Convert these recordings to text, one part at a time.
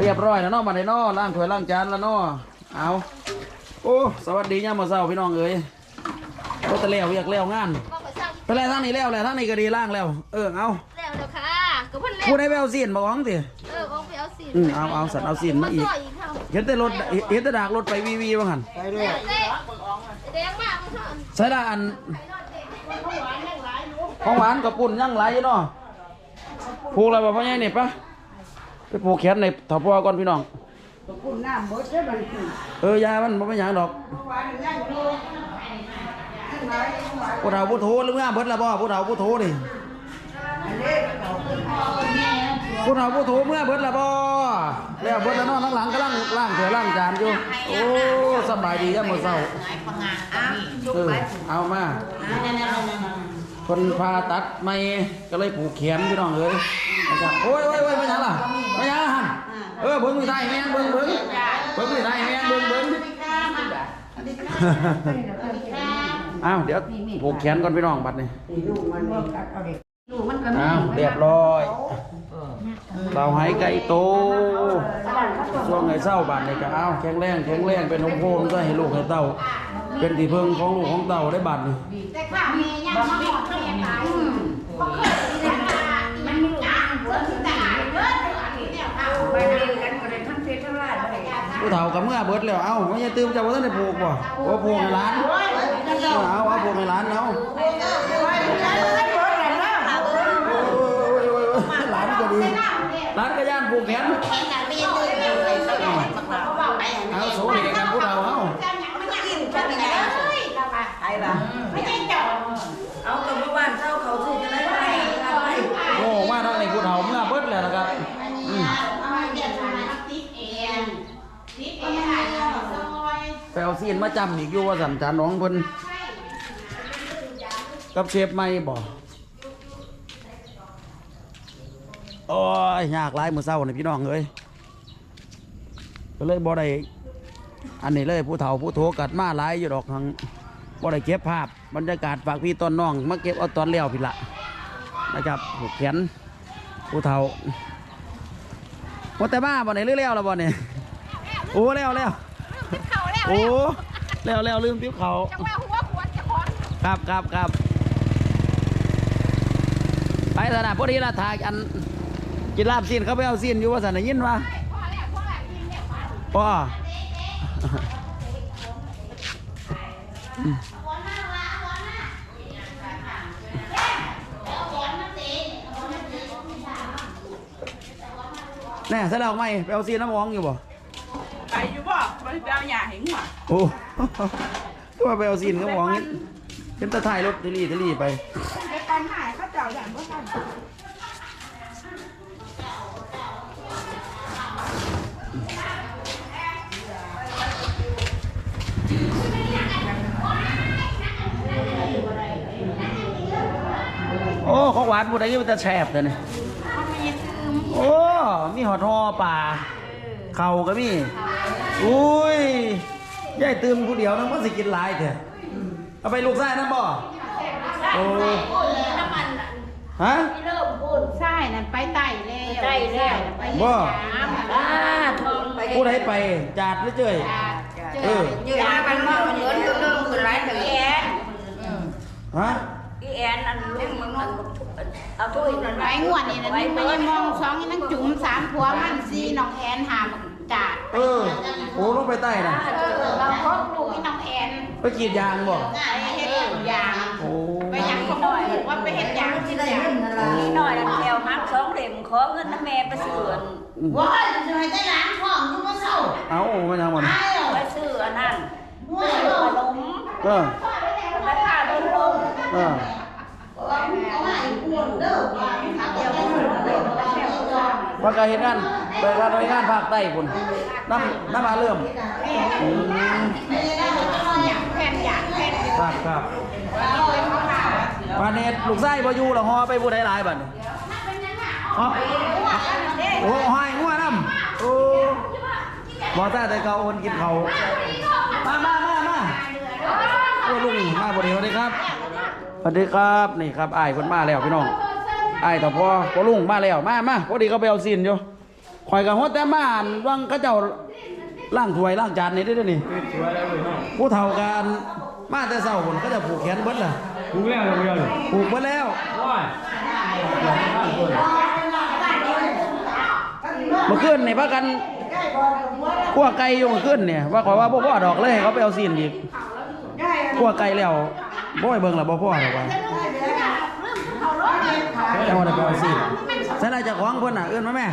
เรียบร้อยแล้วเนาะมาในนอล้างถ้วยล้างจานแล้วเนาะเอาโอ้สวัสดีย่ามมาเช้าพี่น้องเอ้ยก็ตะแล้วอยากแล้วงานไปแล้วทางนี้แล้วแหละทางนี้ก็ดีล่างแล้ว เออเอาแล้วเด้อค่ะก็เพิ่นแล้วพูดให้แววซีนมาของสิเออเอาไปเอาสิอืมเอาเอาสัตว์เอาซีนมาอีกซอยอีกเท่าเห็นแต่รถเห็นแต่ดากรถไปวีวีว่าหันเด้แดงมากมันเท่าใช่ละอันของหวานกับปุ่นย่างไหลเนาะ ผูกอะไรบ่พ่อใหญ่นี่ปะไปผูกแขนในถับพัวก่อนพี่น้องคุณน้ำบดได้บันทึกเออยามันบ่เป็นหยังดอกวานนั่งอยู่นั่งไหนผู้เฒ่าผู้โทหรือเมื่อเบิดแล้วบ่ผู้เฒ่าผู้โทนี่อันนี้เขาขึ้นผู้เฒ่าผู้โทเมื่อเบิดแล้วบ่แล้วเบิดแล้วเนาะข้างหลังกำลังล้างถ้วยล้างจานอยู่โอ้สบายดีจังมื้อเช้าเออเอามา คนพาตัดไม่ก็เลยผูกแขนพี่น้องเอ้ยนะครับโอ้ยโอ้ยโอ้ยไม่หยังล่ะไม่หยังหั่นเออเบิ่งมือไทยแม่งเบิ่งเบิ่งเบิ่งมือไทยแม่งเบิ่งเบิ่งอ้าวเดี๋ยวผูกแขนก่อนพี่น้องบัดนี้ลูกมันนี่กัดเอาเด็กลูกมันก็อ้าวเรียบร้อยเต่าไหไก่โตช่วงไงเศร้าบาดนี่ก็อ้าวแข็งแรงแข็งแรงเป็นโฮมโฮมก็ให้ลูกให้เต้า เป็นที่พึ่งของลูกของเต้าได้บาดนี่แต่ข้าแม่ยังมาหอดแม่ตายบ่เคยได้ค่ะมันมีลูกหัวที่ตายเด้ออันนี้เนี่ยค่ะไปเรียนกันก็ได้ทั้งเพชรทั้งราชเลยผู้เฒ่ากับเมื่อเบิดแล้วเอ้าไม่ใช่ตื่มจะว่าท่านได้ผูกบ่ว่าผูกในร้านเอาเอาผูกในร้านเอาโอ้ยโอ้ยโอ้ยโอ้ยร้านก็ดีร้านก็ย่านผูกแขนเอาสูงเด็กกันผู้เฒ่าเอา ไอ้ละเอากับเมื่อวานเช้าเขาซื้อจะได้ไหมโอ้มาทางในผู้เฒ่าเมื่อเบิดแล้วนะครับอืมไปเอาซีนมาจำอีกอยู่ว่าสันจานน้องเพิ่นกับเชฟไม่บ่โอ้ยยากหลายมื้อเช้านี่พี่น้องเอ้ยก็เลยบ่ได้อันนี้เลยผู้เฒ่าผู้โทกัดมาหลายอยู่ดอกทาง บ่ได้เก็บภาพบรรยากาศฝากพี่ต้นน้องมาเก็บเอาตอนแล้วพี่ละนะครับผูกแขนผู้เฒ่าว่าแต่บ้าบ่เนี่ยเร็วๆแล้วบ่เนี่ยโอ้แล้วแล้วเขาแล้วโอ้แล้วแล้วลืมติ้วเขาจังว่าหัวขวดจะขอนครับครับครับไปสนะพอดีละทายอันกินลาบซีนเขาไปเอาซีนอยู่ว่าสันได้ยินว่าพ่อแล้วพ่อ แล้วกินเนี่ยขวานป้อแน่แสดงไหมไปเอาซีนน้ำหวองอยู่บ่ไปอยู่บ่ไปเอาหยาเห็นหัวโอ้ก็ว่าไปเอาซีนน้ำหวองนี่เห็นแตะถ่ายรถทีรีทีรีไปไปตอนหายเขาเจ้าอย่างบ่ทัน โอ้ของหวานผู้ใดก็มันจะแฉบแต่เนี่ยโอ้ มีหอดหอป่า เข่าก็มี อุ้ยยายตื่มผู้เดียวนั่งมันสิกินหลายเถอะเอาไปลูกไส้นั่นบ่โอ้ฮะใช่นั่นไปไต่แล้วไต่แล้วไปบ่น้ำอ่าทองไปผู้ใดไปจาดหรือเจ้ยเออยืนมันมาเหมือนเริ่มขึ้นไรถึงแอนฮะ อีแอนอันนี้มัน เอาถ้วยนั่นไปงวดนี่นะนี่ไม่ยังมองสองนี่นั่งจุ่มสามผัวมันสี่น้องแอนหาจ่าเออ โอ้ลงไปใต้น่ะเออเราพบลูกพี่น้องแอนไปกรีดยางบ่ไปเฮ็ดยางโอ้ไปยังเขาบอกว่าไปเฮ็ดยางที่ไหนนี่หน่อยแอวฮักสองเหล่มขอเงินน้ำแม่ไปซื้อว้ายจะให้ได้ร้านของทุกคนเศร้าเอาไม่ทำหมดอ้าวไปซื้ออันนั้นว้ายขนมเออราคาลดลงเออเอาไว้ปวดเด้อว้ายทำเดียวกันเลยว่าการเห็นงานไปการไปงานภาคใต้คุณน้ำน้ำมาเริ่มอืมยางแผ่นยางแผ่นครับครับปานเนตลูกไส้พอยู่ละฮอไปผู้ใดหลายบัดนี้ฮะโอ้หายงัวน้ำโอ้บอต้าแต่เขาคนกินเขามามามามาโอ้ลุงมาบดีสวัสดีครับ วัสดีครับนี่ครับอ้ายคนมาแล้วพี่น้องไอ้ต่อพอพอลุงมาแล้วมามาพอดีเขาไปเอาซีนอยู่ข่อยกับฮดแต่มาอ่านว่างเขาเจ้าล่างถ้วยล่างจานนี่ได้ด้วยนี่ผู้เฒ่ากันมาแต่เช้าคนเขาจะผูกแขนเบิดล่ะกูแล้วเราไม่เอาเลยผูกเบิดแล้วว้ายเมื่อคืนนี่พากันขั่วไก่อยู่เมื่อคืนเนี่ยว่าขอยว่าบ่พ่อดอกเลยให้เขาไปเอาซีนอีกขั่วไก่แล้ว บ่ให้เบิ่งล่ะบ่พ่อดอกว่าแต่ว่าได้ไปเอาซีนใส่ได้เจ้าของเพิ่นน่ะเอิ้นมาแม่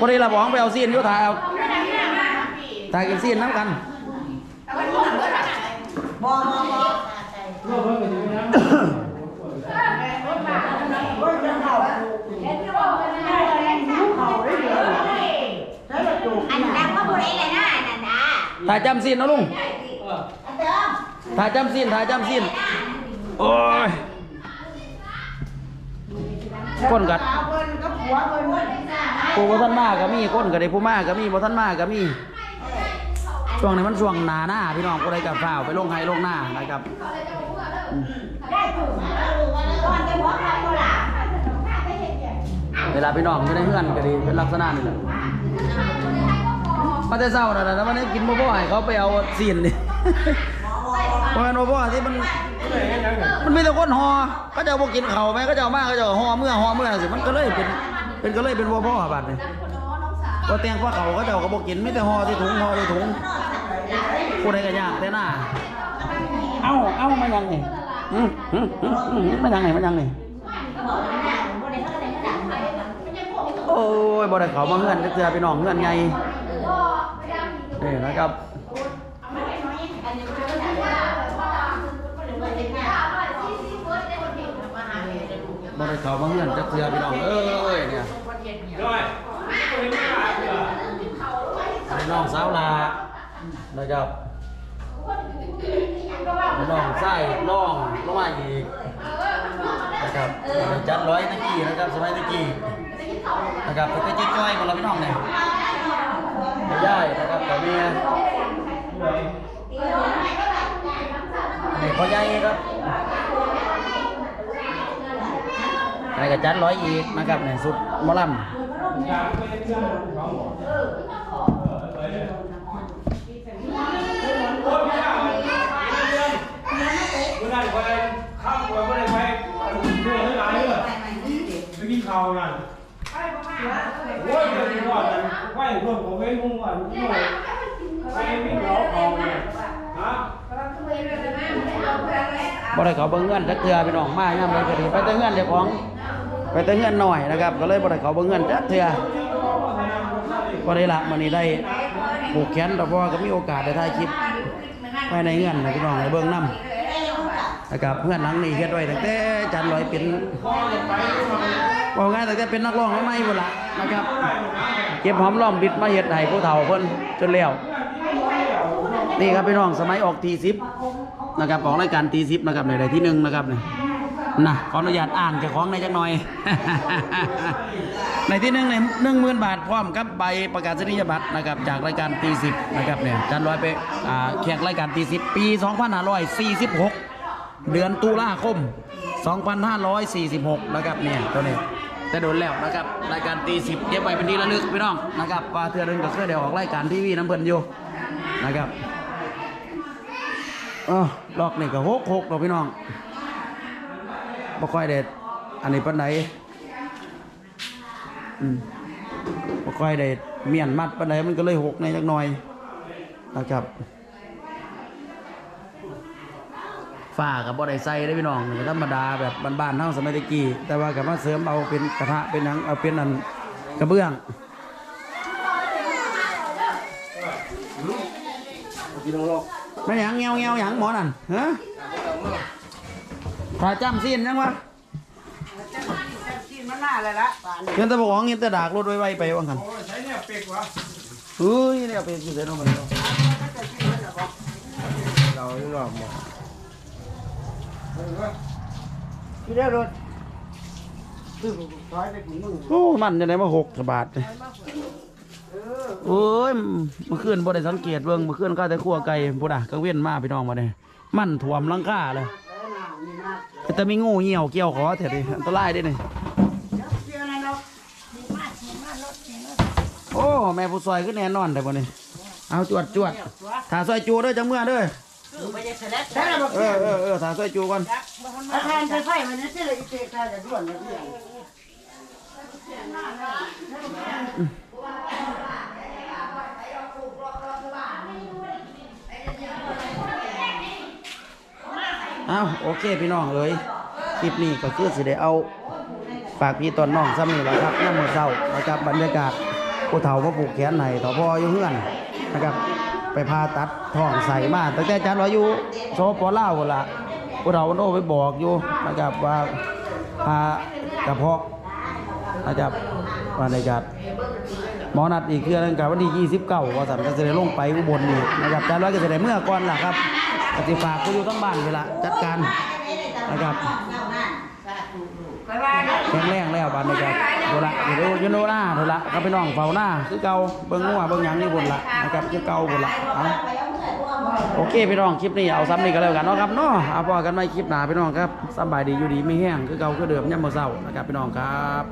พอดีละบอกไปเอาซีนอยู่ถ่ายเอาถ่ายกินซีนน้ำกันบอบอบอก็จะเข้าเขาได้เดียวแล้วจะจูบ อันนั้นก็บุรีเลยนะอันนั้นนะ ถ่ายจำซีนนะลุงอันเดิมถ่ายจำซีนถ่ายจำซีนโอ้ยก้นกัดสาวเพิ่นกับผัวเพิ่นเพิ่นผู้บ่ท่านมาก็มีก้นก็ได้ผู้มาก็มีบ่ท่านมาก็มีช่วงนี้มันช่วงหนาหน้าพี่น้องก็ได้กับฝ้าวไปลงไห้ลงหน้านะครับก่อนจะหัวใครก็หล่ะเวลาพี่น้องอยู่ในเฮือนก็ดีเป็นลักษณะนี้แหละ มาแต่เช้านั่นน่ะแล้ววันนี้กินบ่บ่ให้เขาไปเอาซีนนี่เพราะงั้นบ่บ่ที่มันมันมีแต่คนหอก็จะบ่กินข้าวแม่ก็จะเอามาก็จะเอาหอเมื่อหอเมื่อสิมันก็เลยเป็นเป็นก็เลยเป็นบ่พ่อบัดนี่บ่แต่งพ่อเขาก็จะเอาก็บ่กินมีแต่หอที่ถุงหอที่ถุงผู้ใดก็ยากแต่หน้าเอ้าเอ้ามายังนี่อืมอืมอืมอืมมายังไงมายังไงโอ้ยบ่ได้เข้ามาเฮือนจักเทื่อพี่น้องเฮือนใหญ่ นี่นะครับบ่ได้เขามาเฮือนจักเทื่อพี่น้องเอ้ยเนี่ยด้วยน้องสาวลานะครับน้องไส้น้องลงมาอีกนะครับจัดร้อยตะกี้นะครับสมัยตะกี้นะครับไปเจ๊จ้อยหมดแล้วพี่น้องเนี่ย ไม่ได้นะครับแต่เมียนี่พ่อใหญ่ครับอะไรก็จัดร้อยอีกนะครับเนี่ยสุดมอลำเมื่อนั้นไปข้ามไปเมื่อไรไปมือไรเมื่อไปกินข้าวนั่นโอ้ยเดี๋ยวนี้ว่าแต่ไหวเพื่อนผมไม่มุ่งว่ามุ่งไปไม่รอเขาเนี่ยฮะบ่ได้เขาเบิ่งเงินจักเทื่อพี่น้องมาย่ำเลยก็ดีไปแต่เงินเจ้าของไปแต่เงินหน่อยนะครับ ก็เลยบ่ได้เขาเบิ่งเงินจักเทื่อก็ได้ละมื้อนี้ได้ผูกแขนต่อพ่อก็มีโอกาสได้ถ่ายคลิปไว้ในเงินให้พี่น้องได้เบิ่งนํนะครับเพื่อนหลังนี้เฮ็ดไว้ตั้งแต่จันลอยเป็นว่าง่ายตั้งแต่เป็นนักร้องใหม่ๆพุ่นล่ะนะครับ เก็บหอมรอมบิดมาเฮ็ดให้ผู้เฒ่าเพิ่นจนแล้วนี่ครับพี่น้องสมัยออกทีซิปนะครับของรายการทีซิปนะครับในใดที่หนึ่งนะครับเนี่ยนะขออนุญาตอ่านเจ้าของในจักหน่อย ในที่หนึ่งเนี่ยหนึ่งหมื่นบาทพร้อมกับใบประกาศนียบัตรนะครับจากรายการตีสิบนะครับเนี่ยจันร้อยไปแข่งรายการตีสิบปี 2546 เดือนตุลาคม 2546 นะครับเนี่ยตัวนี้ แต่โดนแล้วนะครับรายการตีสิบเก็บไว้เป็นที่ระลึกพี่น้องนะครับว่าเทือหนึงก็เคยได้ออกรายการทีวีน้ำเพิ่นอยู่นะครับอ๋อลอกนี่ก็หกหกเราพี่น้องบ่ค่อยเด็ดอันนี้ปันไหนอืมบ่ค่อยได้เมียนมัดปันไหนมันก็เลยหกในจักหน่อยนะครับ ฝ้ากับบ่ได้ใส่ได้พี่น้องธรรมดาแบบบ้านๆเฮาสมัยตะกี้แต่ว่าก็มาเสริมเอาเป็นกระทะเป็นหนังเอาเป็นอันกระเบื้องไม่หยังเงี้ยวเงี้ยวหยังหมอนั่นฮะถ้าจ้ำซีนยังวะกินมันหน้าเลยละป่านเงินตะบอกเงินแตะดากรถไว้ๆไปว่างั้นโอ้ยใช้เนี่ยเป็กวะเฮ้ยเนี่ยไปกินเสร็จแล้วมันเราอยู่นอกหมด ที่ได้รถซื้อถอยไปถึงมึงโอ้มันจะได้มาหกบาทเลยเออโอ้ยเมื่อคืนบ่ได้สังเกตเบิ่งเมื่อคืนก็แต่ขั่วไก่พุ่นน่ะกังเว้นมาพี่น้องมาเนี่ยมันท่วมลังคาเลยแต่มีงูเหี่ยวเกี่ยวคอแท้ดิอันตรายเด้นี่โอ้ แม่ผู้ซอยขึ้นแน่นอนแต่บ่นี่เอาจวดจวดถ้าซอยจูด้อจังเมื่อด้วบอก เออเออเออถ้าซอยจูก่อนอาคารไฟไฟมันนี่สิเลยเจ๊ค่ะจะด่วนเลยเอาโอเคพี่น้องเอ้ยคลิปนี้ก็คือสิได้เอาฝากพี่ตอนน้องซ้ำนี่แหละครับน้ำมือเศร้านะครับบรรยากาศผู้เฒ่ามาปลูกแขนให้ต่อพ่ออยู่เฮือนนะครับ ไปพาตัดท้องใส่มาตั้งแต่จันว่าอยู่โซปอล่าวพุ่นละผู้เฒ่าโน้ไปบอกอยู่นะครับว่าพากระเพาะนะครับว่าในจัดหมอนัดอีกเคืออะไรกันวันที่29ว่าสันก็จะได้ลงไปอุบลนี่นะครับจันว่าก็จะได้เมื่อก่อนล่ะครับก็สิฝากผู้อยู่ทั้งบ้านเวลาจัดการนะครับ ไปว่าแข็งแรงแล้วบัดนี้ครับโดละอยู่ดูอยู่โน่าโดละก็ไปน้องเฝ้าหน้าคือเก่าเบิ่งงัวเบิ่งหยังนี่บนละนะครับคือเก่าบนละเอาโอเคพี่น้องคลิปนี้เอาซ้ำนี่ก็แล้วกันเนาะครับเนาะเอาพอกันไม่คลิปหน้าพี่น้องครับสบายดีอยู่ดีไม่แห้งคือเก่าคือเดิมย่ำเมื่อเช้านะครับพี่น้องครับ